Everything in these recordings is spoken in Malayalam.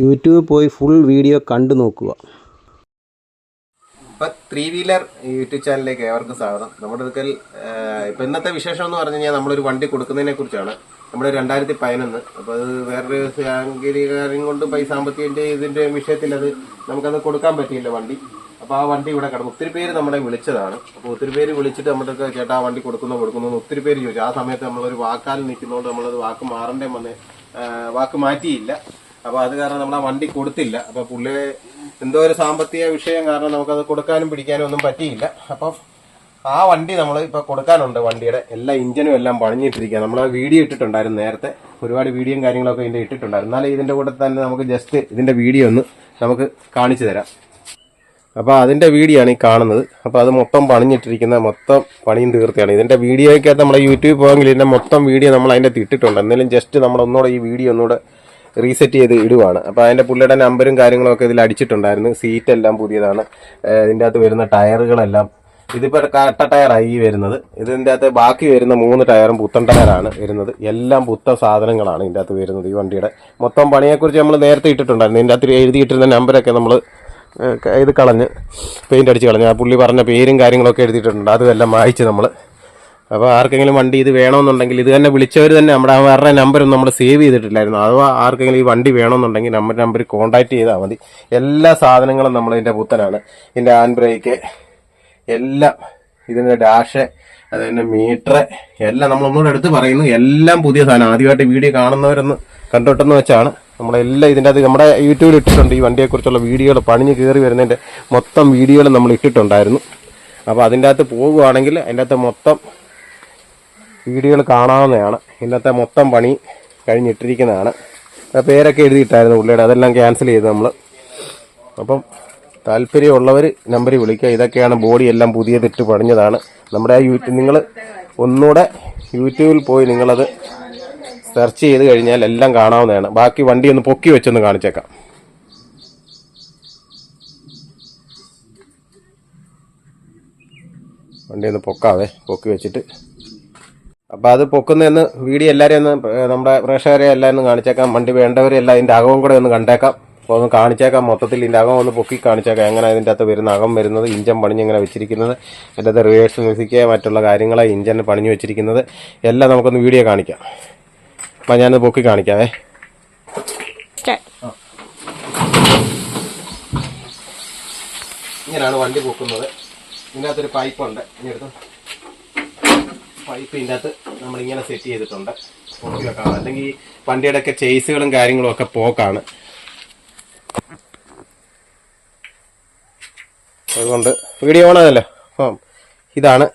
യൂട്യൂബിൽ പോയി ഫുൾ വീഡിയോ കണ്ടു നോക്കുക. ഇപ്പൊ ത്രീ വീലർ യൂട്യൂബ് ചാനലിലേക്ക് ഏവർക്കും സ്വാഗതം. നമ്മുടെ അടുക്കൽ ഇപ്പൊ ഇന്നത്തെ വിശേഷം എന്ന് പറഞ്ഞു കഴിഞ്ഞാൽ നമ്മളൊരു വണ്ടി കൊടുക്കുന്നതിനെ കുറിച്ചാണ്. നമ്മുടെ രണ്ടായിരത്തി പതിനൊന്ന് അപ്പൊ അത് വേറൊരു സാങ്കേതിക കാര്യം കൊണ്ട് പൈസ സാമ്പത്തികന്റെ ഇതിന്റെ വിഷയത്തിൽ അത് നമുക്കത് കൊടുക്കാൻ പറ്റിയില്ല വണ്ടി. അപ്പോൾ ആ വണ്ടി ഇവിടെ കിടന്നു. ഒത്തിരി പേര് നമ്മളെ വിളിച്ചതാണ്. അപ്പോൾ ഒത്തിരി പേര് വിളിച്ചിട്ട് നമ്മുടെ ചേട്ടാ വണ്ടി കൊടുക്കുന്നു കൊടുക്കുന്നു ഒത്തിരി പേര് ചോദിച്ചു. ആ സമയത്ത് നമ്മളൊരു വാക്കാൽ നിൽക്കുന്നതുകൊണ്ട് നമ്മളത് വാക്ക് മാറണ്ടേ വന്ന് വാക്ക് മാറ്റിയില്ല. അപ്പൊ അത് കാരണം നമ്മൾ ആ വണ്ടി കൊടുത്തില്ല. അപ്പൊ പുള്ളി എന്തോ ഒരു സാമ്പത്തിക വിഷയം കാരണം നമുക്കത് കൊടുക്കാനും പിടിക്കാനും ഒന്നും പറ്റിയില്ല. അപ്പം ആ വണ്ടി നമ്മൾ ഇപ്പൊ കൊടുക്കാനുണ്ട് വണ്ടിയുടെ. എല്ലാ ഇഞ്ചിനും എല്ലാം പണിഞ്ഞിട്ടിരിക്കുക നമ്മൾ വീഡിയോ ഇട്ടിട്ടുണ്ടായിരുന്നു നേരത്തെ. ഒരുപാട് വീഡിയോയും കാര്യങ്ങളൊക്കെ ഇതിന്റെ ഇട്ടിട്ടുണ്ടായിരുന്നു. എന്നാലും ഇതിന്റെ കൂടെ തന്നെ നമുക്ക് ജസ്റ്റ് ഇതിന്റെ വീഡിയോ ഒന്ന് നമുക്ക് കാണിച്ചു തരാം. അപ്പോൾ അതിന്റെ വീഡിയോ ആണ് ഈ കാണുന്നത്. അപ്പോൾ അത് മൊത്തം പണിഞ്ഞിട്ടിരിക്കുന്ന മൊത്തം പണിയും തീർത്തിയാണ് ഇതിന്റെ വീഡിയോയ്ക്കകത്ത് നമ്മുടെ യൂട്യൂബ് പോകെങ്കിൽ ഇതിന്റെ മൊത്തം വീഡിയോ നമ്മൾ അതിന്റെ ഇട്ടിട്ടുണ്ട്. എന്നാലും ജസ്റ്റ് നമ്മൾ ഒന്നുകൂടെ ഈ വീഡിയോ ഒന്നുകൂടെ റീസെറ്റ് ചെയ്ത് ഇടുവാണ്. അപ്പോൾ അതിന്റെ പുള്ളിയുടെ നമ്പറും കാര്യങ്ങളൊക്കെ ഇതിൽ അടിച്ചിട്ടുണ്ടായിരുന്നു. സീറ്റ് എല്ലാം പുതിയതാണ്. ഇതിന്റെ അകത്ത് വരുന്ന ടയറുകളെല്ലാം ഇതിപ്പോൾ കട്ട ടയറായി ഈ വരുന്നത്. ഇതിന്റെ അകത്ത് ബാക്കി വരുന്ന മൂന്ന് ടയറും പുത്തൻ ടയറാണ് വരുന്നത്. എല്ലാം പുത്ത സാധനങ്ങളാണ് ഇതിന്റെ അകത്ത് വരുന്നത് ഈ വണ്ടിയുടെ. മൊത്തം പണിയെക്കുറിച്ച് നമ്മൾ നേരത്തെ ഇട്ടിട്ടുണ്ടായിരുന്നു. ഇതിന്റെ അകത്ത് എഴുതിയിട്ടിരുന്ന നമ്പരൊക്കെ നമ്മൾ ഇത് കളഞ്ഞ് പെയിന്റ് അടിച്ച് കളഞ്ഞ് ആ പുള്ളി പറഞ്ഞ പേരും കാര്യങ്ങളൊക്കെ എഴുതിയിട്ടുണ്ട്. അതെല്ലാം വായിച്ച് നമ്മൾ അപ്പോൾ ആർക്കെങ്കിലും വണ്ടി ഇത് വേണമെന്നുണ്ടെങ്കിൽ ഇത് തന്നെ വിളിച്ചവർ തന്നെ നമ്മുടെ അവരുടെ വേറെ നമ്പരൊന്നും നമ്മൾ സേവ് ചെയ്തിട്ടില്ലായിരുന്നു. അഥവാ ആർക്കെങ്കിലും ഈ വണ്ടി വേണമെന്നുണ്ടെങ്കിൽ നമ്മുടെ നമ്പർ കോൺടാക്ട് ചെയ്താൽ മതി. എല്ലാ സാധനങ്ങളും നമ്മൾ ഇതിന്റെ പുത്തനാണ്. ഇതിന്റെ ഹാൻഡ് ബ്രേക്ക് എല്ലാം ഇതിന്റെ ഡാഷ് അതുതന്നെ മീറ്റർ എല്ലാം നമ്മൾ ഒന്നുകൂടെ എടുത്ത് പറയുന്നു. എല്ലാം പുതിയ സാധനം. ആദ്യമായിട്ട് വീഡിയോ കാണുന്നവരൊന്ന് കണ്ടോട്ടെന്ന് വെച്ചാണ്. നമ്മളെല്ലാം ഇതിന്റെ അത് നമ്മുടെ യൂട്യൂബിൽ ഇട്ടിട്ടുണ്ട്. ഈ വണ്ടിയെക്കുറിച്ചുള്ള വീഡിയോകൾ പണിഞ്ഞ് കയറി വരുന്നതിന്റെ മൊത്തം വീഡിയോകൾ നമ്മൾ ഇട്ടിട്ടുണ്ടായിരുന്നു. അപ്പോൾ അതിന്റെ അകത്ത് പോകുവാണെങ്കിൽ അതിന്റെ അകത്ത് മൊത്തം വീഡിയോകൾ കാണാവുന്നതാണ്. ഇന്നത്തെ മൊത്തം പണി കഴിഞ്ഞിട്ടിരിക്കുന്നതാണ്. പേരൊക്കെ എഴുതിയിട്ടായിരുന്നു പുള്ളിയുടെ. അതെല്ലാം ക്യാൻസൽ ചെയ്ത് നമ്മൾ അപ്പം താല്പര്യമുള്ളവർ നമ്പറിൽ വിളിക്കുക. ഇതൊക്കെയാണ് ബോഡി എല്ലാം പുതിയതിട്ട് പണിഞ്ഞതാണ്. നമ്മുടെ ആ യൂട്യൂബ് നിങ്ങൾ ഒന്നുകൂടെ യൂട്യൂബിൽ പോയി നിങ്ങളത് സെർച്ച് ചെയ്ത് കഴിഞ്ഞാൽ എല്ലാം കാണാവുന്നതാണ്. ബാക്കി വണ്ടി ഒന്ന് പൊക്കി വെച്ചൊന്ന് കാണിച്ചേക്കാം. വണ്ടി ഒന്ന് പൊക്കാവേ. പൊക്കി വെച്ചിട്ട് അപ്പോൾ അത് പൊക്കുന്നതെന്ന് വീഡിയോ എല്ലാവരെയും ഒന്ന് നമ്മുടെ പ്രേക്ഷകരെ എല്ലാം ഒന്ന് കാണിച്ചേക്കാം. വണ്ടി വേണ്ടവരെല്ലാം ഇതിന്റെ അകവും കൂടെ ഒന്ന് കണ്ടേക്കാം. അപ്പോൾ ഒന്ന് കാണിച്ചേക്കാം. മൊത്തത്തിൽ ഇതിന്റെ അകം ഒന്ന് പൊക്കി കാണിച്ചേക്കാം. എങ്ങനെ ഇതിന്റെ അകത്ത് വരുന്ന അകം വരുന്നത് ഇഞ്ചൻ പണിഞ്ഞ് എങ്ങനെ വെച്ചിരിക്കുന്നത് അതിന്റെ അകത്ത് റിവേഴ്സ് മ്യൂസിക്ക് മറ്റുള്ള കാര്യങ്ങൾ ഇഞ്ചൻ പണിഞ്ഞ് വെച്ചിരിക്കുന്നത് എല്ലാം നമുക്കൊന്ന് വീഡിയോ കാണിക്കാം. അപ്പം ഞാനത് പൊക്കി കാണിക്കാവേ ഇങ്ങനെയാണ് വണ്ടി പൊക്കുന്നത്. ഇതിന്റെ അകത്തൊരു പൈപ്പുണ്ട് ഇനി എടുത്തു? പൈപ്പ് ഇതിന്റെ അകത്ത് നമ്മളിങ്ങനെ സെറ്റ് ചെയ്തിട്ടുണ്ട്. പൊക്കി വെക്കാം അല്ലെങ്കിൽ വണ്ടിയുടെ ഒക്കെ ചേസുകളും കാര്യങ്ങളും ഒക്കെ പോക്കാണ്. അതുകൊണ്ട് വീഡിയോ ഓണാണല്ലോ അപ്പം ഇതാണ്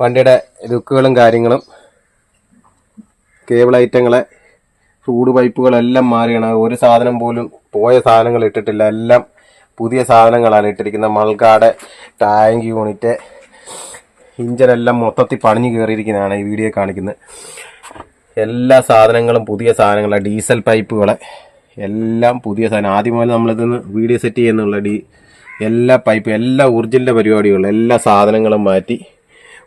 വണ്ടിയുടെ ലുക്കുകളും കാര്യങ്ങളും. കേബിൾ ഐറ്റങ്ങളെ ചൂട് പൈപ്പുകളെല്ലാം മാറിയാണ്. ഒരു സാധനം പോലും പോയ സാധനങ്ങൾ ഇട്ടിട്ടില്ല. എല്ലാം പുതിയ സാധനങ്ങളാണ് ഇട്ടിരിക്കുന്നത്. മൾക്കാട് ടാങ്ക് യൂണിറ്റ് ഇഞ്ചനെല്ലാം മൊത്തത്തിൽ പണിഞ്ഞു കയറിയിരിക്കുന്നതാണ് ഈ വീഡിയോ കാണിക്കുന്നത്. എല്ലാ സാധനങ്ങളും പുതിയ സാധനങ്ങളാണ് ഡീസൽ പൈപ്പുകളെ. എല്ലാം പുതിയ സാധനം. ആദ്യം മുതൽ വീഡിയോ സെറ്റ് ചെയ്യുന്നുള്ള ഡി എല്ലാ പൈപ്പ് എല്ലാ ഊർജിന്റെ പരിപാടികളും എല്ലാ സാധനങ്ങളും മാറ്റി.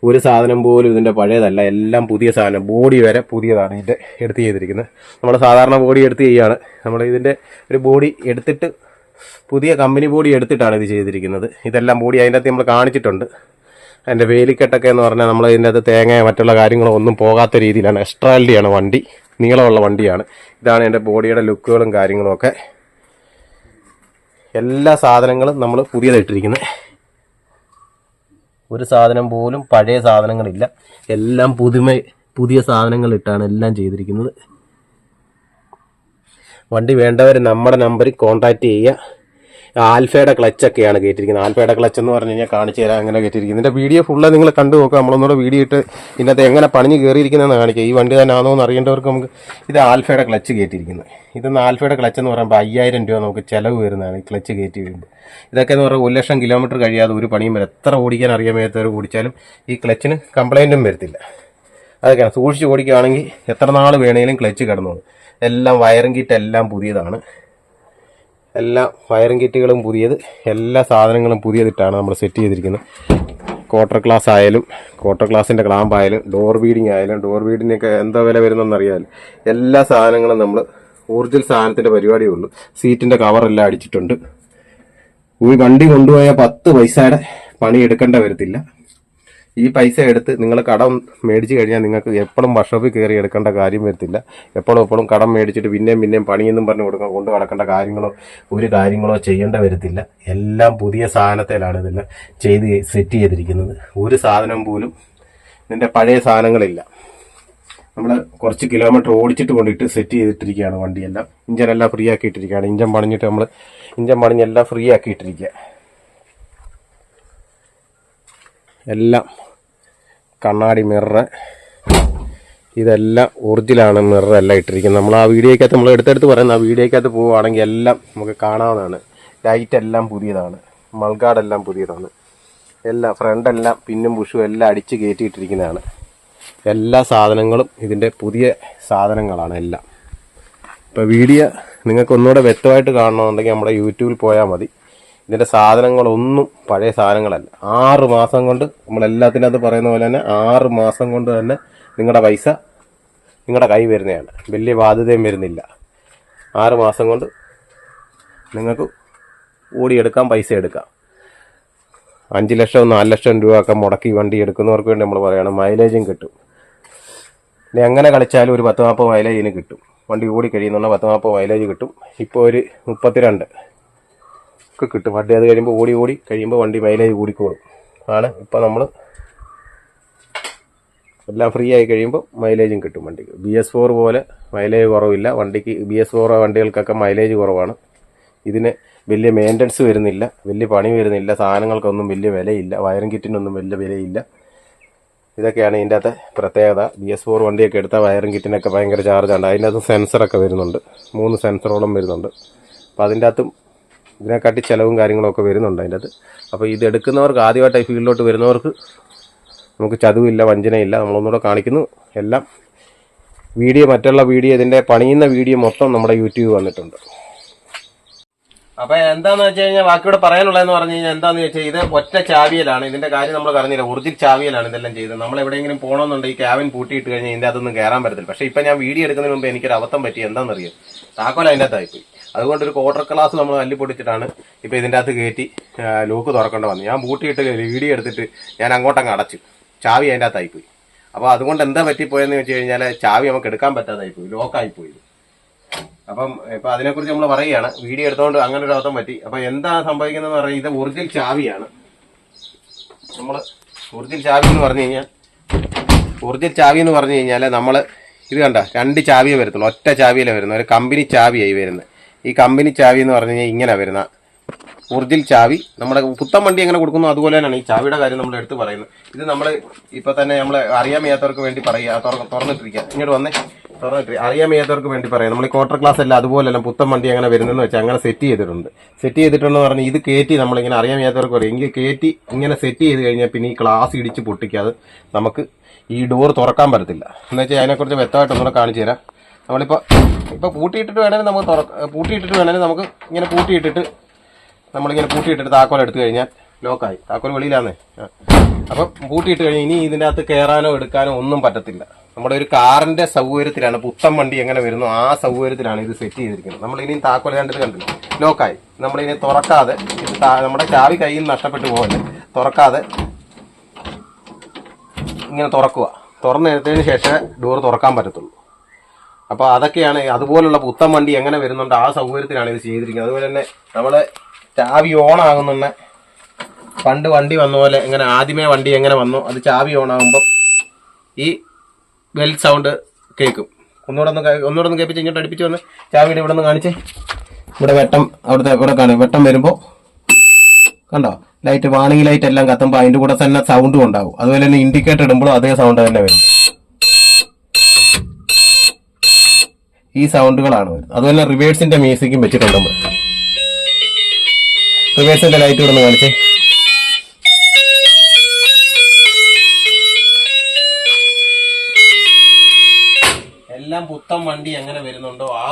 ഒരു സാധനം പോലും ഇതിന്റെ പഴയതല്ല. എല്ലാം പുതിയ സാധനം. ബോഡി വരെ പുതിയതാണ് ഇതിന്റെ എടുത്ത് ചെയ്തിരിക്കുന്നത്. നമ്മൾ സാധാരണ ബോഡി എടുത്ത് ചെയ്യുകയാണ് നമ്മൾ ഇതിന്റെ ഒരു ബോഡി എടുത്തിട്ട് പുതിയ കമ്പനി ബോഡി എടുത്തിട്ടാണ് ഇത് ചെയ്തിരിക്കുന്നത്. ഇതെല്ലാം ബോഡി അതിന്റെ അകത്ത് നമ്മൾ കാണിച്ചിട്ടുണ്ട്. അതിന്റെ വേലിക്കെട്ടൊക്കെ എന്ന് പറഞ്ഞാൽ നമ്മൾ ഇതിന്റെ അകത്ത് തേങ്ങ മറ്റുള്ള കാര്യങ്ങളോ ഒന്നും പോകാത്ത രീതിയിലാണ്. എക്സ്ട്രാലിറ്റിയാണ് വണ്ടി. നീളമുള്ള വണ്ടിയാണ്. ഇതാണ് എന്റെ ബോഡിയുടെ ലുക്കുകളും കാര്യങ്ങളും ഒക്കെ. എല്ലാ സാധനങ്ങളും നമ്മൾ പുതിയതായിട്ടിരിക്കുന്നത് ഒരു സാധനം പോലും പഴയ സാധനങ്ങളില്ല. എല്ലാം പുതുമ പുതിയ സാധനങ്ങൾ ഇട്ടാണ് എല്ലാം ചെയ്തിരിക്കുന്നത്. വണ്ടി വേണ്ടവർ നമ്മുടെ നമ്പറിൽ കോൺടാക്റ്റ് ചെയ്യുക. ആൽഫയുടെ ക്ലച്ച് ഒക്കെയാണ് കയറ്റിയിരിക്കുന്നത് ആൽഫയുടെ ക്ലച്ച് എന്ന് പറഞ്ഞു കഴിഞ്ഞാൽ കാണിച്ചു തരാം അങ്ങനെ കയറ്റിയിരിക്കുന്നത് ഇതിന്റെ വീഡിയോ ഫുള്ള് നിങ്ങൾ കണ്ടു നോക്കുക. നമ്മളൊന്നുകൂടെ വീഡിയോ ഇട്ട് ഇതിനകത്ത് എങ്ങനെ പണിഞ്ഞ് കയറിയിരിക്കുന്നതെന്ന് കാണിക്കുക ഈ വണ്ടി തന്നെ ആണോ എന്ന് അറിയേണ്ടവർക്ക് നമുക്ക് ഇത് ആൽഫയുടെ ക്ലച്ച് കയറ്റിയിരിക്കുന്നത് ഇതൊന്ന് ആൽഫയുടെ ക്ലച്ച് എന്ന് പറയുമ്പോൾ അയ്യായിരം രൂപ നമുക്ക് ചിലവ് വരുന്നതാണ് ഈ ക്ലച്ച് കയറ്റി വരുമ്പോൾ. ഇതൊക്കെ എന്ന് പറയുമ്പോൾ ഒരു ലക്ഷം കിലോമീറ്റർ കഴിയാതെ ഒരു പണിയും വരും. എത്ര ഓടിക്കാൻ അറിയാൻ മേത്തവർ ഓടിച്ചാലും ഈ ക്ലച്ചിന് കംപ്ലൈന്റും വരത്തില്ല. അതൊക്കെയാണ്. സൂക്ഷിച്ച് ഓടിക്കുകയാണെങ്കിൽ എത്ര നാൾ വേണമെങ്കിലും ക്ലച്ച് കിടന്നോളും. എല്ലാം വയറിംഗ് കിറ്റ് എല്ലാം പുതിയതാണ്. എല്ലാ ഫയറിംഗ് കിറ്റുകളും പുതിയത് എല്ലാ സാധനങ്ങളും പുതിയതിട്ടാണ് നമ്മൾ സെറ്റ് ചെയ്തിരിക്കുന്നത്. ക്വാർട്ടർ ക്ലാസ് ആയാലും ക്വാർട്ടർ ക്ലാസിന്റെ ക്ലാമ്പ് ആയാലും ഡോർ ബീഡിങ് ആയാലും ഡോർ ബീഡിനൊക്കെ എന്താ വില വരുന്നതെന്ന് എല്ലാ സാധനങ്ങളും നമ്മൾ ഒറിജിനൽ സാധനത്തിന്റെ പരിപാടിയേ ഉള്ളൂ. സീറ്റിന്റെ കവറെല്ലാം അടിച്ചിട്ടുണ്ട്. ഈ വണ്ടി കൊണ്ടുപോയ പത്ത് പൈസയുടെ പണി എടുക്കേണ്ട വരത്തില്ല. ഈ പൈസ എടുത്ത് നിങ്ങൾ കടം മേടിച്ചു കഴിഞ്ഞാൽ നിങ്ങൾക്ക് എപ്പോഴും വർഷോപ്പിൽ കയറി എടുക്കേണ്ട കാര്യം വരത്തില്ല. എപ്പോഴും എപ്പോഴും കടം മേടിച്ചിട്ട് പിന്നെയും പിന്നെയും പണിയെന്നും പറഞ്ഞ് കൊടുക്കാൻ കൊണ്ട് നടക്കേണ്ട കാര്യങ്ങളോ ഒരു കാര്യങ്ങളോ ചെയ്യേണ്ട വരത്തില്ല. എല്ലാം പുതിയ സാധനത്തിലാണ് ഇതെല്ലാം ചെയ്ത് സെറ്റ് ചെയ്തിരിക്കുന്നത്. ഒരു സാധനം പോലും ഇതിന്റെ പഴയ സാധനങ്ങളില്ല. നമ്മൾ കുറച്ച് കിലോമീറ്റർ ഓടിച്ചിട്ട് കൊണ്ടിട്ട് സെറ്റ് ചെയ്തിട്ടിരിക്കുകയാണ് വണ്ടിയെല്ലാം. ഇഞ്ചനെല്ലാം ഫ്രീ ആക്കിയിട്ടിരിക്കുകയാണ്. ഇഞ്ചൻ പണിഞ്ഞിട്ട് നമ്മൾ ഇഞ്ചൻ പണിഞ്ഞെല്ലാം ഫ്രീ ആക്കിയിട്ടിരിക്കുക. എല്ലാം കണ്ണാടി മിറർ ഇതെല്ലാം ഒറിജിനലാണ് മിറർ എല്ലാം ഇട്ടിരിക്കുന്നത്. നമ്മൾ ആ വീഡിയോക്കകത്ത് നമ്മൾ എടുത്തെടുത്ത് പറയുന്ന ആ വീഡിയോക്കകത്ത് പോവുകയാണെങ്കിൽ എല്ലാം നമുക്ക് കാണാവുന്നതാണ്. ലൈറ്റ് എല്ലാം പുതിയതാണ്. മൾഗാർഡെല്ലാം പുതിയതാണ്. എല്ലാം ഫ്രണ്ടെല്ലാം പിന്നും പുഷും എല്ലാം അടിച്ച് കയറ്റിയിട്ടിരിക്കുന്നതാണ്. എല്ലാ സാധനങ്ങളും ഇതിന്റെ പുതിയ സാധനങ്ങളാണ് എല്ലാം. ഇപ്പോൾ വീഡിയോ നിങ്ങൾക്ക് ഒന്നുകൂടെ വ്യക്തമായിട്ട് കാണണമെന്നുണ്ടെങ്കിൽ നമ്മുടെ യൂട്യൂബിൽ പോയാൽ മതി. ഇതിന്റെ സാധനങ്ങളൊന്നും പഴയ സാധനങ്ങളല്ല. ആറ് മാസം കൊണ്ട് നമ്മളെല്ലാത്തിനും അത് പറയുന്ന പോലെ തന്നെ ആറ് മാസം കൊണ്ട് തന്നെ നിങ്ങളുടെ പൈസ നിങ്ങളുടെ കൈ വരുന്നതാണ് വലിയ ബാധ്യതയും വരുന്നില്ല. ആറ് മാസം കൊണ്ട് നിങ്ങൾക്ക് ഓടിയെടുക്കാം പൈസ എടുക്കാം. അഞ്ച് ലക്ഷം നാല് ലക്ഷം രൂപ ഒക്കെ മുടക്കി വണ്ടി എടുക്കുന്നവർക്ക് വേണ്ടി നമ്മൾ പറയുകയാണ് മൈലേജും കിട്ടും. ഇനി എങ്ങനെ കളിച്ചാലും ഒരു പത്ത് നാൽപ്പത് മൈലേജിന് കിട്ടും. വണ്ടി ഓടി കഴിയുന്നുണ്ടെങ്കിൽ പത്ത് നാൽപ്പത് മൈലേജ് കിട്ടും. ഇപ്പോൾ ഒരു മുപ്പത്തിരണ്ട്. ഒക്കെ കിട്ടും. വണ്ടി അത് കഴിയുമ്പോൾ ഓടി ഓടി കഴിയുമ്പോൾ വണ്ടി മൈലേജ് കൂടിക്കോളും. ആണ് ഇപ്പോൾ നമ്മൾ എല്ലാം ഫ്രീ ആയി കഴിയുമ്പോൾ മൈലേജും കിട്ടും വണ്ടിക്ക്. ബി എസ് ഫോർ പോലെ മൈലേജ് കുറവില്ല. വണ്ടിക്ക് ബി എസ് ഫോർ വണ്ടികൾക്കൊക്കെ മൈലേജ് കുറവാണ്. ഇതിന് വലിയ മെയിന്റനൻസ് വരുന്നില്ല. വലിയ പണി വരുന്നില്ല. സാധനങ്ങൾക്കൊന്നും വലിയ വിലയില്ല. വയറിംഗ് കിറ്റിനൊന്നും വലിയ വിലയില്ല. ഇതൊക്കെയാണ് ഇതിന്റെ അകത്തെ പ്രത്യേകത. ബി എസ് ഫോർ വണ്ടിയൊക്കെ എടുത്താൽ വയറിംഗ് കിറ്റിനൊക്കെ ഭയങ്കര ചാർജാണ് അതിന്റെ അകത്ത് സെൻസറൊക്കെ വരുന്നുണ്ട്. മൂന്ന് സെൻസറോളം വരുന്നുണ്ട്. അപ്പോൾ അതിന്റെ അകത്തും ഇതിനെക്കാട്ടി ചിലവും കാര്യങ്ങളൊക്കെ വരുന്നുണ്ട് അതിന്റെ അത് അപ്പോൾ ഇത് എടുക്കുന്നവർക്ക് ആദ്യമായിട്ട് ഈ ഫീൽഡിലോട്ട് വരുന്നവർക്ക് നമുക്ക് ചതുവില്ല വഞ്ചനയില്ല. നമ്മളൊന്നുകൂടെ കാണിക്കുന്നു. എല്ലാം വീഡിയോ മറ്റുള്ള വീഡിയോ ഇതിന്റെ പണിയുന്ന വീഡിയോ മൊത്തം നമ്മുടെ യൂട്യൂബ് വന്നിട്ടുണ്ട്. അപ്പൊ എന്താന്ന് വെച്ച് കഴിഞ്ഞാൽ ബാക്കിയോട് പറയാനുള്ളതെന്ന് പറഞ്ഞു കഴിഞ്ഞാൽ എന്താന്ന് വെച്ചാൽ ഇത് ഒറ്റ ചാവിയലാണ്. ഇതിന്റെ കാര്യം നമ്മൾ പറഞ്ഞില്ല. ഒറിജിൻ ചാവിയലാണ് ഇതെല്ലാം ചെയ്തത്. നമ്മൾ എവിടെയെങ്കിലും പോകണമെന്നുണ്ടെങ്കിൽ ക്യാബിൻ പൂട്ടിയിട്ട് കഴിഞ്ഞാൽ ഇതിന്റെ അതൊന്നും കയറാൻ പറ്റത്തില്ല. പക്ഷെ ഇപ്പൊ ഞാൻ വീഡിയോ എടുക്കുന്നതിന് മുമ്പ് എനിക്കൊരു അബദ്ധം പറ്റി. എന്താണെന്നറിയാം? താക്കോൽ അതിന്റെ അകത്തായിപ്പോയി. അതുകൊണ്ട് ഒരു ക്വാർട്ടർ ക്ലാസ് നമ്മൾ അല്ലി പൊടിച്ചിട്ടാണ് ഇപ്പൊ ഇതിന്റെ അകത്ത് കയറ്റി ലോക്ക് തുറക്കേണ്ട വന്നു ഞാൻ ബൂട്ടിയിട്ട് വീഡിയോ എടുത്തിട്ട് ഞാൻ അങ്ങോട്ടങ്ങ് അടച്ചു. ചാവി അതിന്റെ അകത്തായിപ്പോയി അപ്പോൾ അതുകൊണ്ട് എന്താ പറ്റിപ്പോയെന്ന് വെച്ച് കഴിഞ്ഞാൽ ചാവി നമുക്ക് എടുക്കാൻ പറ്റാതായിപ്പോയി ലോക്കായിപ്പോയി അപ്പം ഇപ്പം അതിനെക്കുറിച്ച് നമ്മൾ പറയുകയാണ്. വീഡിയോ എടുത്തോണ്ട് അങ്ങനെ ഒരു അബദ്ധം പറ്റി. അപ്പം എന്താ സംഭവിക്കുന്നതെന്ന് പറഞ്ഞാൽ ഇത് ഒറിജിനൽ ചാവിയാണ്. നമ്മൾ ഒറിജിനൽ ചാവി എന്ന് പറഞ്ഞു കഴിഞ്ഞാൽ ഒറിജിനൽ ചാവി എന്ന് പറഞ്ഞു കഴിഞ്ഞാൽ നമ്മൾ ഇത് കണ്ട രണ്ട് ചാവിയേ വരത്തുള്ളൂ. ഒറ്റ ചാവിയിലെ വരുന്നു ഒരു കമ്പനി ചാവിയായി വരുന്നത്. ഈ കമ്പനി ചാവി എന്ന് പറഞ്ഞു കഴിഞ്ഞാൽ ഇങ്ങനെ വരുന്ന ഊർജിൽ ചാവി. നമ്മുടെ പുത്തൻ വണ്ടി എങ്ങനെ കൊടുക്കുന്നു അതുപോലെ തന്നെയാണ് ഈ ചാവിയുടെ കാര്യം നമ്മൾ എടുത്ത് പറയുന്നത്. ഇത് നമ്മൾ ഇപ്പൊ തന്നെ നമ്മൾ അറിയാൻ വയ്യാത്തവർക്ക് വേണ്ടി പറയുക. തുറ- തുറന്നിട്ടിരിക്കുക. ഇങ്ങോട്ട് വന്നേ. തുറന്നിട്ട് അറിയാൻ വയ്യാത്തവർക്ക് വേണ്ടി പറയാം നമ്മൾ ക്വാർട്ടർ ക്ലാസ് അല്ല അതുപോലെ അല്ല പുത്തൻ വണ്ടി എങ്ങനെ വരുന്നതെന്ന് വെച്ചാൽ അങ്ങനെ സെറ്റ് ചെയ്തിട്ടുണ്ട്. സെറ്റ് ചെയ്തിട്ടുണ്ടെന്ന് പറഞ്ഞാൽ ഇത് കയറ്റി നമ്മളിങ്ങനെ അറിയാൻ വയ്യാത്തവർക്ക് പറയും. എങ്കിൽ കയറ്റി ഇങ്ങനെ സെറ്റ് ചെയ്ത് കഴിഞ്ഞാൽ പിന്നെ ഈ ക്ലാസ് ഇടിച്ച് പൊട്ടിക്കാതെ നമുക്ക് ഈ ഡോർ തുറക്കാൻ പറ്റത്തില്ല. എന്ന് വെച്ചാൽ അതിനെക്കുറിച്ച് വ്യക്തമായിട്ട് ഒന്നുകൂടെ കാണിച്ചു തരാം. നമ്മളിപ്പോൾ ഇപ്പോൾ പൂട്ടിയിട്ടിട്ട് വേണമെങ്കിൽ നമുക്ക് തുറ പൂട്ടിയിട്ടിട്ട് വേണമെങ്കിൽ നമുക്ക് ഇങ്ങനെ പൂട്ടിയിട്ടിട്ട് നമ്മളിങ്ങനെ പൂട്ടിയിട്ടിട്ട് താക്കോൽ എടുത്തു കഴിഞ്ഞാൽ ലോക്കായി. താക്കോൽ വെളിയിലാന്നേ. ആ. അപ്പം പൂട്ടിയിട്ട് കഴിഞ്ഞാൽ ഇനി ഇതിന്റെ അകത്ത് കയറാനോ എടുക്കാനോ ഒന്നും പറ്റത്തില്ല. നമ്മുടെ ഒരു കാറിന്റെ സൗകര്യത്തിലാണ് പുത്തൻ വണ്ടി എങ്ങനെ വരുന്നു ആ സൗകര്യത്തിലാണ് ഇത് സെറ്റ് ചെയ്തിരിക്കുന്നത്. നമ്മൾ ഇനിയും താക്കോൽ കണ്ടത് കണ്ടില്ല? ലോക്കായി. നമ്മളിനി തുറക്കാതെ നമ്മുടെ ചാവി കയ്യിൽ നഷ്ടപ്പെട്ടു പോകല്ലേ തുറക്കാതെ ഇങ്ങനെ തുറക്കുക. തുറന്നെടുത്തതിന് ശേഷമേ ഡോർ തുറക്കാൻ പറ്റത്തുള്ളൂ. അപ്പോൾ അതൊക്കെയാണ് അതുപോലുള്ള പുത്തൻ വണ്ടി എങ്ങനെ വരുന്നുണ്ട് ആ സൗകര്യത്തിലാണ് ഇത് ചെയ്തിരിക്കുന്നത്. അതുപോലെ തന്നെ നമ്മൾ ചാവി ഓൺ ആകുന്നുണ്ട്. പണ്ട് വണ്ടി വന്ന പോലെ എങ്ങനെ ആദ്യമേ വണ്ടി എങ്ങനെ വന്നു അത് ചാവി ഓൺ ആകുമ്പോൾ ഈ ബെൽ സൗണ്ട് കേൾക്കും. ഒന്നുകൂടെ ഒന്ന് ഒന്നുകൂടെ ഒന്ന് കേൾപ്പിച്ച് ഇങ്ങോട്ട് അടുപ്പിച്ച് വന്ന് ചാവിയുടെ ഇവിടെ നിന്ന് കാണിച്ചേ. ഇവിടെ വെട്ടം അവിടുത്തെ ഇവിടെ കാണും. വെട്ടം വരുമ്പോൾ കണ്ടോ? ലൈറ്റ് വാണിംഗ് ലൈറ്റ് എല്ലാം കത്തുമ്പോൾ അതിന്റെ കൂടെ തന്നെ സൗണ്ടും ഉണ്ടാവും. അതുപോലെ തന്നെ ഇൻഡിക്കേറ്റർ ഇടുമ്പോഴും അതേ സൗണ്ട് തന്നെ വരും. ഈ സൗണ്ടുകളാണ് വരുന്നത്. അതുപോലെ റിവേഴ്സിന്റെ മ്യൂസിക്കും വെച്ചിട്ടുണ്ട് റിവേഴ്സിന്റെ ലൈറ്റ് ഇവിടെ നിന്ന് കാണിച്ചേ. പുത്തൻ വണ്ടി എങ്ങനെ വരുന്നുണ്ടോ ആ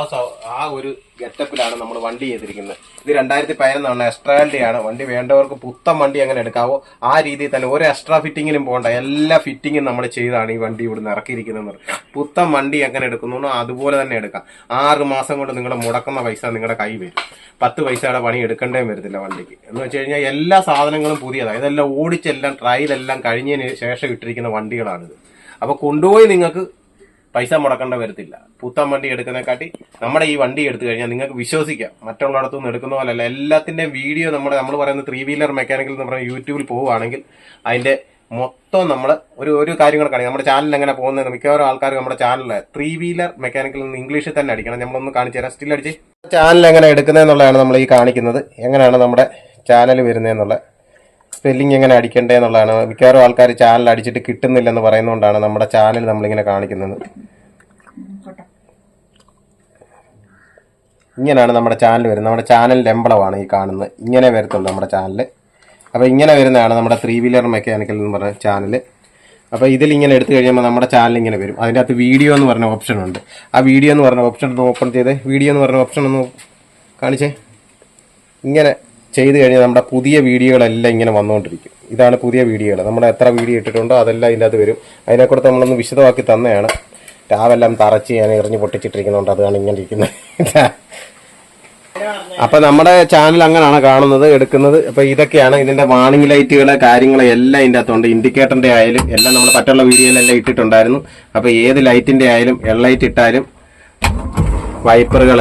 ആ ഒരു ഗെറ്റപ്പിലാണ് നമ്മൾ വണ്ടി ചെയ്തിരിക്കുന്നത്. ഇത് രണ്ടായിരത്തി പതിനൊന്നാണ് എക്സ്ട്രാലിറ്റി ആണ് വണ്ടി വേണ്ടവർക്ക് പുത്തൻ വണ്ടി എങ്ങനെ എടുക്കാവോ ആ രീതിയിൽ തന്നെ ഒരു എക്സ്ട്രാ ഫിറ്റിങ്ങിനും പോകണ്ട. എല്ലാ ഫിറ്റിങ്ങും നമ്മൾ ചെയ്താണ് ഈ വണ്ടി ഇവിടുന്ന് ഇറക്കിയിരിക്കുന്നത്. പുത്തൻ വണ്ടി എങ്ങനെ എടുക്കുന്നു അതുപോലെ തന്നെ എടുക്കാം. ആറ് മാസം കൊണ്ട് നിങ്ങൾ മുടക്കുന്ന പൈസ നിങ്ങളുടെ കൈ വരും. പത്ത് പൈസയുടെ പണി എടുക്കേണ്ടേ വരത്തില്ല വണ്ടിക്ക്. എന്ന് വെച്ച് കഴിഞ്ഞാൽ എല്ലാ സാധനങ്ങളും പുതിയതാണ് ഇതെല്ലാം ഓടിച്ചെല്ലാം ട്രയലെല്ലാം കഴിഞ്ഞതിന് ശേഷം ഇട്ടിരിക്കുന്ന വണ്ടികളാണിത്. അപ്പോൾ കൊണ്ടുപോയി നിങ്ങൾക്ക് പൈസ മുടക്കേണ്ട വരത്തില്ല. പുത്തൻ വണ്ടി എടുക്കുന്നതിനെക്കാട്ടി നമ്മുടെ ഈ വണ്ടി എടുത്തു കഴിഞ്ഞാൽ നിങ്ങൾക്ക് വിശ്വസിക്കാം. മറ്റുള്ളിടത്തുനിന്ന് എടുക്കുന്ന പോലെയല്ല. എല്ലാത്തിന്റെയും വീഡിയോ നമ്മുടെ നമ്മൾ പറയുന്ന ത്രീ വീലർ മെക്കാനിക്കൽ എന്ന് പറയുന്ന യൂട്യൂബിൽ പോവുകയാണെങ്കിൽ അതിന്റെ മൊത്തം നമ്മൾ ഒരു ഒരു കാര്യങ്ങൾ കാണിക്കും നമ്മുടെ ചാനലിൽ എങ്ങനെ പോകുന്നത് മിക്കവാറും ആൾക്കാർ നമ്മുടെ ചാനലിൽ ത്രീ വീലർ മെക്കാനിക്കൽ നിന്ന് ഇംഗ്ലീഷിൽ തന്നെ അടിക്കണം. നമ്മളൊന്ന് കാണിച്ചു തരാം. സ്റ്റിൽ അടിച്ച്. ചാനൽ എങ്ങനെ എടുക്കുന്നതെന്നുള്ളതാണ് നമ്മൾ ഈ കാണിക്കുന്നത്. എങ്ങനെയാണ് നമ്മുടെ ചാനൽ വരുന്നതെന്നുള്ള സ്പെല്ലിംഗ് എങ്ങനെ അടിക്കണ്ടേ എന്നുള്ളതാണ്. മിക്കവാറും ആൾക്കാർ ചാനൽ അടിച്ചിട്ട് കിട്ടുന്നില്ലെന്ന് പറയുന്നതുകൊണ്ടാണ് നമ്മുടെ ചാനൽ നമ്മളിങ്ങനെ കാണിക്കുന്നത്. ഇങ്ങനെയാണ് നമ്മുടെ ചാനൽ വരുന്നത്. നമ്മുടെ ചാനലിന്റെ എംബളമാണ് ഈ കാണുന്നത് ഇങ്ങനെ വരത്തുള്ളൂ നമ്മുടെ ചാനൽ അപ്പോൾ ഇങ്ങനെ വരുന്നതാണ് നമ്മുടെ ത്രീ വീലർ മെക്കാനിക്കൽ എന്ന് പറഞ്ഞ ചാനൽ അപ്പോൾ ഇതിൽ ഇങ്ങനെ എടുത്തു കഴിയുമ്പോൾ നമ്മുടെ ചാനൽ ഇങ്ങനെ വരും. അതിന്റെ അകത്ത് വീഡിയോ എന്ന് പറഞ്ഞ ഓപ്ഷൻ ഉണ്ട്. ആ വീഡിയോ എന്ന് പറഞ്ഞ ഓപ്ഷൻ ഒന്ന് ഓപ്പൺ ചെയ്ത്. വീഡിയോ എന്ന് പറഞ്ഞ ഓപ്ഷൻ ഒന്ന് കാണിച്ചേ. ഇങ്ങനെ ചെയ്ത് കഴിഞ്ഞാൽ നമ്മുടെ പുതിയ വീഡിയോകളെല്ലാം ഇങ്ങനെ വന്നുകൊണ്ടിരിക്കും. ഇതാണ് പുതിയ വീഡിയോകൾ. നമ്മൾ എത്ര വീഡിയോ ഇട്ടിട്ടുണ്ടോ അതെല്ലാം ഇതിന്റെ അകത്ത് വരും. അതിനെക്കുറിച്ച് നമ്മളൊന്ന് വിശദമാക്കി തന്നെയാണ്. രാവെല്ലാം തറച്ച് ഞാൻ എറിഞ്ഞ് പൊട്ടിച്ചിട്ടിരിക്കുന്നുണ്ട്. അതാണ് ഇങ്ങനെ ഇരിക്കുന്നത്. അപ്പം നമ്മുടെ ചാനൽ അങ്ങനെയാണ് കാണുന്നത് എടുക്കുന്നത്. അപ്പം ഇതൊക്കെയാണ് ഇതിന്റെ വാണിംഗ് ലൈറ്റുകൾ കാര്യങ്ങൾ എല്ലാം ഇതിന്റെ അകത്തുണ്ട്. ഇൻഡിക്കേറ്ററിന്റെ ആയാലും എല്ലാം നമ്മൾ പറ്റുള്ള വീഡിയോയിലെല്ലാം ഇട്ടിട്ടുണ്ടായിരുന്നു. അപ്പോൾ ഏത് ലൈറ്റിന്റെ ആയാലും എൽ ലൈറ്റ് ഇട്ടാലും വൈപ്പറുകൾ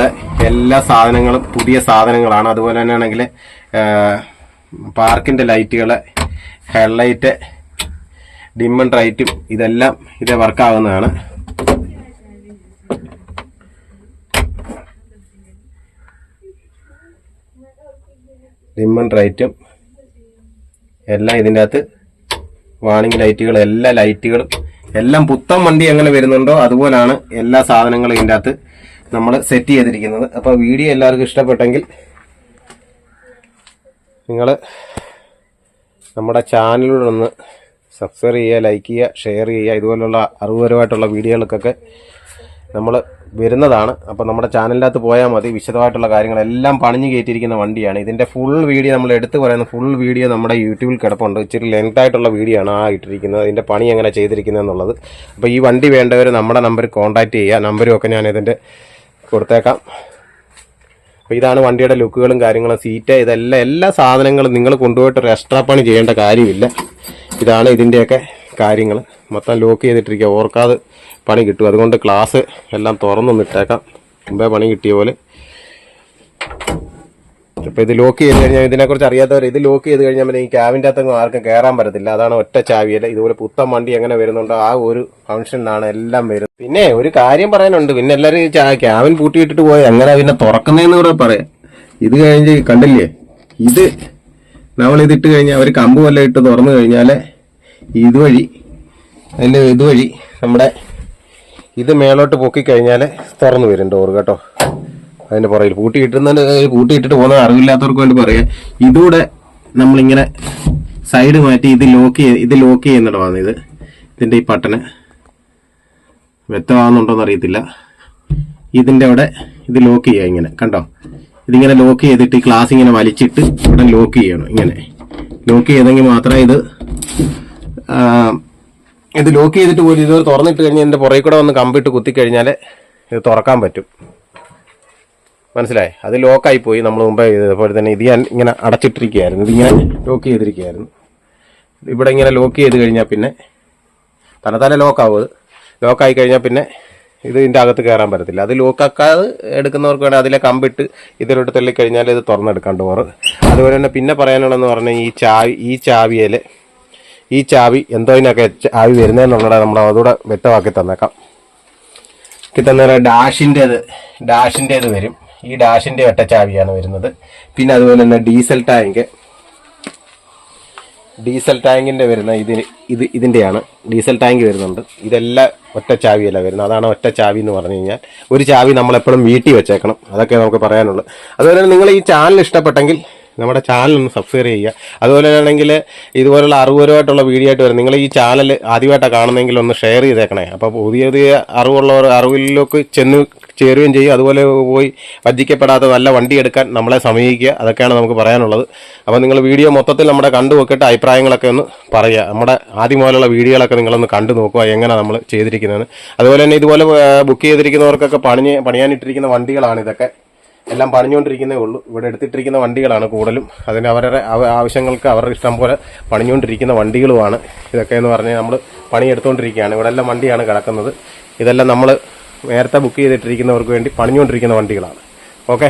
എല്ലാ സാധനങ്ങളും പുതിയ സാധനങ്ങളാണ്. അതുപോലെ തന്നെ ആണെങ്കിൽ പാർക്കിന്റെ ലൈറ്റുകൾ ഹെഡ്ലൈറ്റ് ഡിമ്മൺ റൈറ്റും ഇതെല്ലാം ഇത് വർക്കാവുന്നതാണ്. ഡിമ്മൺ റൈറ്റും എല്ലാം ഇതിന്റെ അകത്ത് വാണിംഗ് ലൈറ്റുകൾ എല്ലാ ലൈറ്റുകളും എല്ലാം പുത്തൻ വണ്ടി എങ്ങനെ വരുന്നുണ്ടോ അതുപോലാണ് എല്ലാ സാധനങ്ങളും ഇതിന്റെ അകത്ത് നമ്മൾ സെറ്റ് ചെയ്തിരിക്കുന്നത്. അപ്പോൾ വീഡിയോ എല്ലാവർക്കും ഇഷ്ടപ്പെട്ടെങ്കിൽ നിങ്ങൾ നമ്മുടെ ചാനലിലൂടെ ചാനലിലൊന്ന് സബ്സ്ക്രൈബ് ചെയ്യുക ലൈക്ക് ചെയ്യുക ഷെയർ ചെയ്യുക. ഇതുപോലുള്ള അറിവുപരമായിട്ടുള്ള വീഡിയോകൾക്കൊക്കെ നമ്മൾ വരുന്നതാണ്. അപ്പോൾ നമ്മുടെ ചാനലിനകത്ത് പോയാൽ മതി. വിശദമായിട്ടുള്ള കാര്യങ്ങളെല്ലാം പണിഞ്ഞു കയറ്റിയിരിക്കുന്ന വണ്ടിയാണ്. ഇതിന്റെ ഫുൾ വീഡിയോ നമ്മൾ എടുത്തു പറയുന്ന ഫുൾ വീഡിയോ നമ്മുടെ യൂട്യൂബിൽ കിടപ്പുണ്ട്. ഇച്ചിരി ലെങ്ത് ആയിട്ടുള്ള വീഡിയോ ആണ് ആ ഇട്ടിരിക്കുന്നത്. അതിന്റെ പണി എങ്ങനെ ചെയ്തിരിക്കുന്നത് എന്നുള്ളത്. അപ്പോൾ ഈ വണ്ടി വേണ്ടവർ നമ്മുടെ നമ്പർ കോൺടാക്റ്റ് ചെയ്യുക. നമ്പരും ഒക്കെ ഞാൻ ഇതിന്റെ കൊടുത്തേക്കാം. അപ്പോൾ ഇതാണ് വണ്ടിയുടെ ലുക്കുകളും കാര്യങ്ങളും. സീറ്റ് ഇതെല്ലാം എല്ലാ സാധനങ്ങളും നിങ്ങൾ കൊണ്ടുപോയിട്ട് ഒരു എക്സ്ട്രാ പണി ചെയ്യേണ്ട കാര്യമില്ല. ഇതാണ് ഇതിന്റെയൊക്കെ കാര്യങ്ങൾ മൊത്തം ലോക്ക് ചെയ്തിട്ടിരിക്കുക. ഓർക്കാതെ പണി കിട്ടും. അതുകൊണ്ട് ക്ലാസ് എല്ലാം തുറന്നു നിട്ടേക്കാം മുമ്പേ പണി കിട്ടിയ പോലെ. അപ്പോൾ ഇത് ലോക്ക് ചെയ്ത് കഴിഞ്ഞാൽ ഇതിനെക്കുറിച്ച് അറിയാത്തവർ ഇത് ലോക്ക് ചെയ്ത് കഴിഞ്ഞാൽ പിന്നെ ഈ ക്യാബിന്റെ അകത്തൊന്നും ആർക്കും കയറാൻ പറ്റത്തില്ല. അതാണ് ഒറ്റ ചാവിയല്ല ഇതുപോലെ പുത്തൻ വണ്ടി എങ്ങനെ വരുന്നുണ്ടോ ആ ഒരു ഫംഗ്ഷനിലാണ് എല്ലാം വരുന്നത്. പിന്നെ ഒരു കാര്യം പറയാനുണ്ട്. പിന്നെ എല്ലാവരും ക്യാബിൻ പൂട്ടിയിട്ടിട്ട് പോയി എങ്ങനെ പിന്നെ തുറക്കുന്നതെന്ന് കൂടെ പറയാം. ഇത് കഴിഞ്ഞ് കണ്ടില്ലേ? ഇത് നമ്മൾ ഇതിട്ട് കഴിഞ്ഞാൽ ഒരു കമ്പ് വല്ല ഇട്ട് തുറന്നു കഴിഞ്ഞാൽ ഇതുവഴി അതിന്റെ ഇതുവഴി നമ്മുടെ ഇത് മേലോട്ട് പൊക്കി കഴിഞ്ഞാൽ തുറന്നു വരും ഡോറ് കേട്ടോ. അതിന്റെ പുറകിൽ. പൂട്ടി ഇട്ടുന്നതിന് പോകുന്നത് അറിവില്ലാത്തവർക്ക് വേണ്ടി പറയാം. ഇതൂടെ നമ്മളിങ്ങനെ സൈഡ് മാറ്റി ഇത് ലോക്ക് ചെയ്ത് ഇത് ലോക്ക് ചെയ്യുന്നിടമാണ് ഇത്. ഇതിന്റെ ഈ പട്ടണ വ്യക്തമാകുന്നുണ്ടോന്ന് അറിയത്തില്ല ഇതിന്റെ അവിടെ ഇത് ലോക്ക് ചെയ്യുക ഇങ്ങനെ. കണ്ടോ? ഇതിങ്ങനെ ലോക്ക് ചെയ്തിട്ട് ഈ ക്ലാസ് ഇങ്ങനെ വലിച്ചിട്ട് ഇവിടെ ലോക്ക് ചെയ്യണം ഇങ്ങനെ. ലോക്ക് ചെയ്തെങ്കിൽ മാത്രമേ ഇത് ഇത് ലോക്ക് ചെയ്തിട്ട് പോലും ഇത് തുറന്നിട്ട് കഴിഞ്ഞാൽ എന്റെ പുറകെ കൂടെ വന്ന് കമ്പിട്ട് കുത്തിക്കഴിഞ്ഞാൽ ഇത് തുറക്കാൻ പറ്റും. മനസ്സിലായി? അത് ലോക്കായി പോയി നമ്മൾ മുമ്പേ ഇതേപോലെ തന്നെ ഇത് ഞാൻ ഇങ്ങനെ അടച്ചിട്ടിരിക്കുകയായിരുന്നു. ഇതിങ്ങനെ ലോക്ക് ചെയ്തിരിക്കുകയായിരുന്നു. ഇവിടെ ഇങ്ങനെ ലോക്ക് ചെയ്ത് കഴിഞ്ഞാൽ പിന്നെ തനതാനെ ലോക്കാവും അത്. ലോക്കായി കഴിഞ്ഞാൽ പിന്നെ ഇത് ഇതിന്റെ അകത്ത് കയറാൻ പറ്റത്തില്ല. അത് ലോക്കാക്കാതെ എടുക്കുന്നവർക്ക് വേണമെങ്കിൽ അതിലെ കമ്പിട്ട് ഇതിലോട്ട് തള്ളിക്കഴിഞ്ഞാൽ ഇത് തുറന്നെടുക്കാൻ ഡോറ് അതുപോലെ തന്നെ പിന്നെ പറയാനുള്ളതെന്ന് പറഞ്ഞാൽ ഈ ചാവി ഈ ചാവിയിൽ ഈ ചാവി എന്തോതിനൊക്കെ ചാവി വരുന്നതെന്നുള്ളത് നമ്മൾ അതുകൂടെ വ്യക്തമാക്കി തന്നേക്കാം. കിട്ടുന്ന ഡാഷിന്റേത് ഡാഷിന്റേത് വരും. ഈ ഡാഷിന്റെ ഒറ്റ ചാവിയാണ് വരുന്നത്. പിന്നെ അതുപോലെ തന്നെ ഡീസൽ ടാങ്ക്. ഡീസൽ ടാങ്കിന്റെ വരുന്ന ഇതിന് ഇത് ഇതിന്റെയാണ് ഡീസൽ ടാങ്ക് വരുന്നുണ്ട്. ഇതെല്ലാം ഒറ്റ ചാവിയല്ല വരുന്നത്. അതാണ് ഒറ്റ ചാവി എന്ന് പറഞ്ഞു കഴിഞ്ഞാൽ. ഒരു ചാവി നമ്മളെപ്പോഴും വീട്ടിൽ വെച്ചേക്കണം. അതൊക്കെ നമുക്ക് പറയാനുള്ളൂ. അതുപോലെ തന്നെ നിങ്ങൾ ഈ ചാനൽ ഇഷ്ടപ്പെട്ടെങ്കിൽ നമ്മുടെ ചാനൽ ഒന്ന് സബ്സ്ക്രൈബ് ചെയ്യുക. അതുപോലെ ആണെങ്കിൽ ഇതുപോലുള്ള അറിവുപരമായിട്ടുള്ള വീഡിയോ ആയിട്ട് വരും. നിങ്ങൾ ഈ ചാനൽ ആദ്യമായിട്ടാണ് കാണുന്നെങ്കിൽ ഒന്ന് ഷെയർ ചെയ്തേക്കണേ. അപ്പോൾ പുതിയ പുതിയ അറിവുള്ളവർ അറിവിലേക്ക് ചെന്ന് ചേരുകയും ചെയ്യും. അതുപോലെ പോയി വഞ്ചിക്കപ്പെടാത്ത നല്ല വണ്ടി എടുക്കാൻ നമ്മളെ സമീപിക്കുക. അതൊക്കെയാണ് നമുക്ക് പറയാനുള്ളത്. അപ്പോൾ നിങ്ങൾ വീഡിയോ മൊത്തത്തിൽ നമ്മുടെ കണ്ടു നോക്കിയിട്ട് അഭിപ്രായങ്ങളൊക്കെ ഒന്ന് പറയുക. നമ്മുടെ ആദ്യം പോലുള്ള വീഡിയോകളൊക്കെ നിങ്ങളൊന്ന് കണ്ടു നോക്കുക. എങ്ങനെയാണ് നമ്മൾ ചെയ്തിരിക്കുന്നത് അതുപോലെ തന്നെ ഇതുപോലെ ബുക്ക് ചെയ്തിരിക്കുന്നവർക്കൊക്കെ പണിഞ്ഞ് പണിയാനിട്ടിരിക്കുന്ന വണ്ടികളാണ് ഇതൊക്കെ. എല്ലാം പണിഞ്ഞുകൊണ്ടിരിക്കുന്നേ ഉള്ളൂ. ഇവിടെ എടുത്തിട്ടിരിക്കുന്ന വണ്ടികളാണ് കൂടുതലും. അതിന് അവരുടെ അവ- ആവശ്യങ്ങൾക്ക് അവരുടെ ഇഷ്ടം പോലെ പണിഞ്ഞുകൊണ്ടിരിക്കുന്ന വണ്ടികളുമാണ് ഇതൊക്കെ എന്ന് പറഞ്ഞാൽ നമ്മൾ പണിയെടുത്തുകൊണ്ടിരിക്കുകയാണ്. ഇവിടെ എല്ലാം വണ്ടിയാണ് കിടക്കുന്നത്. ഇതെല്ലാം നമ്മൾ നേരത്തെ ബുക്ക് ചെയ്തിട്ടിരിക്കുന്നവർക്ക് വേണ്ടി പണിഞ്ഞുകൊണ്ടിരിക്കുന്ന വണ്ടികളാണ്. ഓക്കെ?